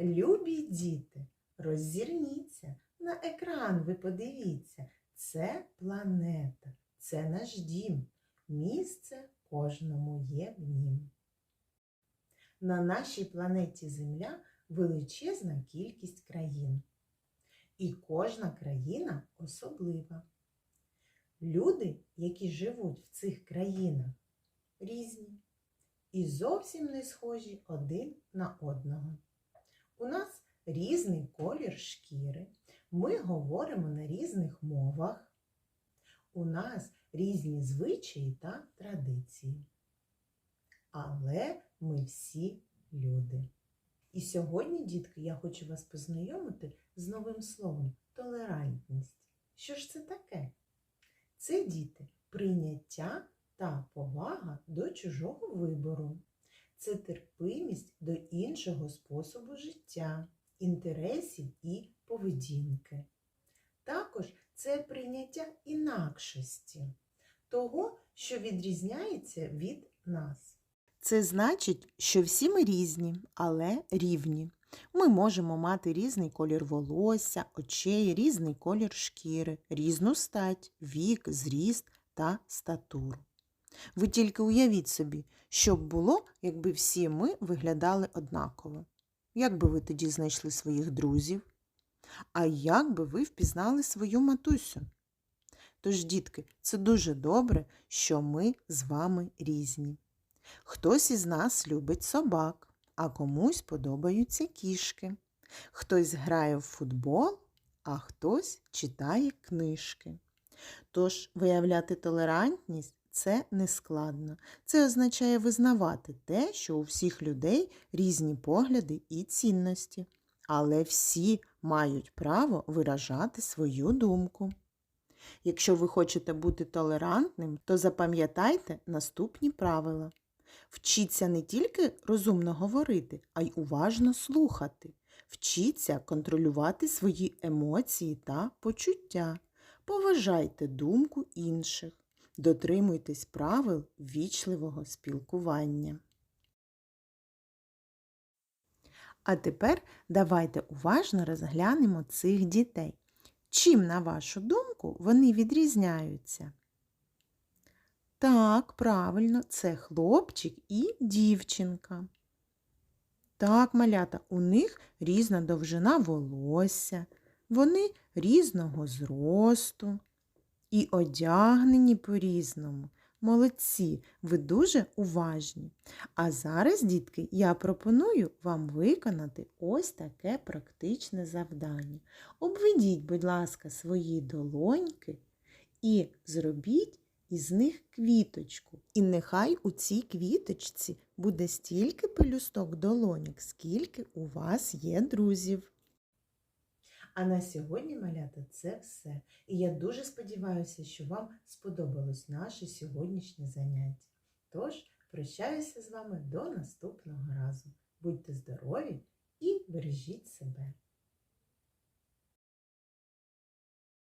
Любі діти, роззирніться на екран, ви подивіться. Це планета, це наш дім. Місце кожному є в нім. На нашій планеті Земля величезна кількість країн. І кожна країна особлива. Люди, які живуть в цих країнах, різні і зовсім не схожі один на одного. У нас різний колір шкіри, ми говоримо на різних мовах. У нас різні звичаї та традиції. Але ми всі люди. І сьогодні, дітки, я хочу вас познайомити з новим словом толерантність. Що ж це таке? Це діти прийняття та повага до чужого вибору. Це терпимість до іншого способу життя, інтересів і поведінки. Також це прийняття інакшості, того, що відрізняється від нас. Це значить, що всі ми різні, але рівні. Ми можемо мати різний колір волосся, очей, різний колір шкіри, різну стать, вік, зріст та статуру. Ви тільки уявіть собі, що б було, якби всі ми виглядали однаково. Як би ви тоді знайшли своїх друзів? А як би ви впізнали свою матусю? Тож, дітки, це дуже добре, що ми з вами різні. Хтось із нас любить собак, а комусь подобаються кішки. Хтось грає в футбол, а хтось читає книжки. Тож виявляти толерантність це не складно. Це означає визнавати те, що у всіх людей різні погляди і цінності, але всі мають право виражати свою думку. Якщо ви хочете бути толерантним, то запам'ятайте наступні правила. Вчіться не тільки розумно говорити, а й уважно слухати. Вчіться контролювати свої емоції та почуття. Поважайте думку інших. Дотримуйтесь правил вічливого спілкування. А тепер давайте уважно розглянемо цих дітей. Чим, на вашу думку, вони відрізняються? Так, правильно, це хлопчик і дівчинка. Так, малята, у них різна довжина волосся, вони різного зросту і одягнені по-різному. Молодці, ви дуже уважні. А зараз, дітки, я пропоную вам виконати ось таке практичне завдання. Обведіть, будь ласка, свої долоньки і зробіть із них квіточку. І нехай у цій квіточці буде стільки пелюсток долоньок, скільки у вас є друзів. А на сьогодні, малята, це все. І я дуже сподіваюся, що вам сподобалось наше сьогоднішнє заняття. Тож, прощаюся з вами до наступного разу. Будьте здорові і бережіть себе!